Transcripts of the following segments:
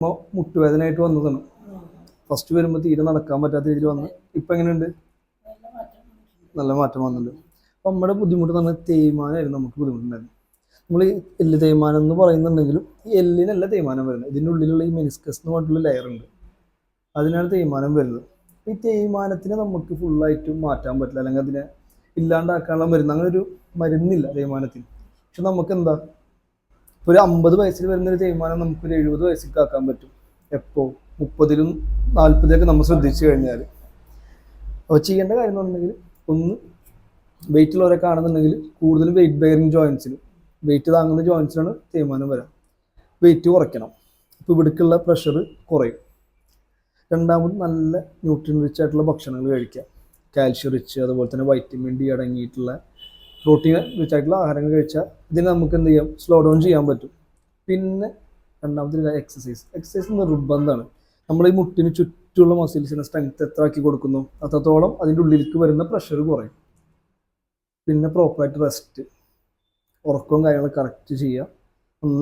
മുട്ടുവേദനയായിട്ട് വന്നതാണ്. ഫസ്റ്റ് വരുമ്പോൾ തീരെ നടക്കാൻ പറ്റാത്ത രീതിയിൽ വന്ന്. ഇപ്പം എങ്ങനെയുണ്ട്? നല്ല മാറ്റം വന്നിട്ടുണ്ട്. അപ്പം നമ്മുടെ ബുദ്ധിമുട്ട് പറഞ്ഞാൽ തേയ്മാനമായിരുന്നു നമുക്ക് ബുദ്ധിമുട്ടുണ്ടായിരുന്നു. നമ്മൾ ഈ എല്ല് തേയ്മാനം എന്ന് പറയുന്നുണ്ടെങ്കിലും ഈ എല്ലിനല്ല തേയ്മാനം വരുന്നത്. ഇതിന്റെ ഉള്ളിലുള്ള ഈ മെനിസ്കസ് എന്ന് പറഞ്ഞിട്ടുള്ള ലെയർ ഉണ്ട്. അതിനാണ് തേയ്മാനം വരുന്നത്. ഈ തേയ്മാനത്തിനെ നമുക്ക് ഫുള്ളായിട്ട് മാറ്റാൻ പറ്റില്ല. അല്ലെങ്കിൽ അതിനെ ഇല്ലാണ്ടാക്കാനുള്ള മരുന്ന്. അങ്ങനെ ഒരു മരുന്നില്ല തേയ്മാനത്തിന്. പക്ഷെ നമുക്ക് എന്താ ഒരു അമ്പത് വയസ്സിൽ വരുന്ന ഒരു തേയ്മാനം നമുക്കൊരു എഴുപത് വയസ്സിൽ ആക്കാൻ പറ്റും. എപ്പോ? മുപ്പതിലും നാൽപ്പതിലൊക്കെ നമ്മൾ ശ്രദ്ധിച്ചു കഴിഞ്ഞാൽ അപ്പോൾ ചെയ്യേണ്ട കാര്യം എന്ന് പറഞ്ഞിട്ടുണ്ടെങ്കിൽ ഒന്ന് വെയിറ്റുള്ളവരെ കാണുന്നുണ്ടെങ്കിൽ കൂടുതലും വെയിറ്റ് ബെയറിങ് ജോയിൻസിന് വെയിറ്റ് താങ്ങുന്ന ജോയിൻസിനാണ് തേയ്മാനം വരാം. വെയിറ്റ് കുറയ്ക്കണം. ഇപ്പോൾ ഇവിടേക്കുള്ള പ്രഷർ കുറയും. രണ്ടാമത് നല്ല ന്യൂട്രിയൻ റിച്ച് ആയിട്ടുള്ള ഭക്ഷണങ്ങൾ കഴിക്കുക. കാൽഷ്യം റിച്ച് അതുപോലെ തന്നെ വൈറ്റമിൻ ഡി അടങ്ങിയിട്ടുള്ള പ്രോട്ടീൻ റിച്ച് ആയിട്ടുള്ള ആഹാരങ്ങൾ കഴിച്ചാൽ ഇതിന് നമുക്ക് എന്ത് ചെയ്യാം? സ്ലോ ഡൗൺ ചെയ്യാൻ പറ്റും. പിന്നെ രണ്ടാമത്തെ എക്സസൈസ് എക്സസൈസ് നിർബന്ധമാണ്. നമ്മൾ ഈ മുട്ടിന് ചുറ്റുമുള്ള മസിൽസിനെ സ്ട്രെങ്ത് എത്ര ആക്കി കൊടുക്കുന്നു? അത്രത്തോളം അതിന്റെ ഉള്ളിലേക്ക് വരുന്ന പ്രഷർ കുറയും. പിന്നെ പ്രോപ്പറായിട്ട് റെസ്റ്റ് ഉറക്കവും കാര്യങ്ങളും കറക്റ്റ് ചെയ്യുക.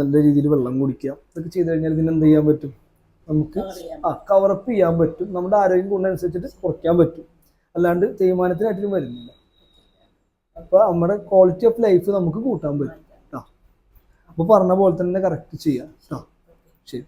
നല്ല രീതിയിൽ വെള്ളം കുടിക്കുക. ഇതൊക്കെ ചെയ്ത് കഴിഞ്ഞാൽ ഇതിന് എന്ത് ചെയ്യാൻ പറ്റും? നമുക്ക് ആ കവറപ്പ് ചെയ്യാൻ പറ്റും. നമ്മുടെ ആരോഗ്യം കൊണ്ടനുസരിച്ചിട്ട് കുറയ്ക്കാൻ പറ്റും. അല്ലാണ്ട് തീരുമാനത്തിനായിട്ടും വരുന്നില്ല. അപ്പൊ നമ്മുടെ ക്വാളിറ്റി ഓഫ് ലൈഫ് നമുക്ക് കൂട്ടാൻ പറ്റും അപ്പൊ പറഞ്ഞ പോലെ തന്നെ കറക്റ്റ് ചെയ്യാം ശരി.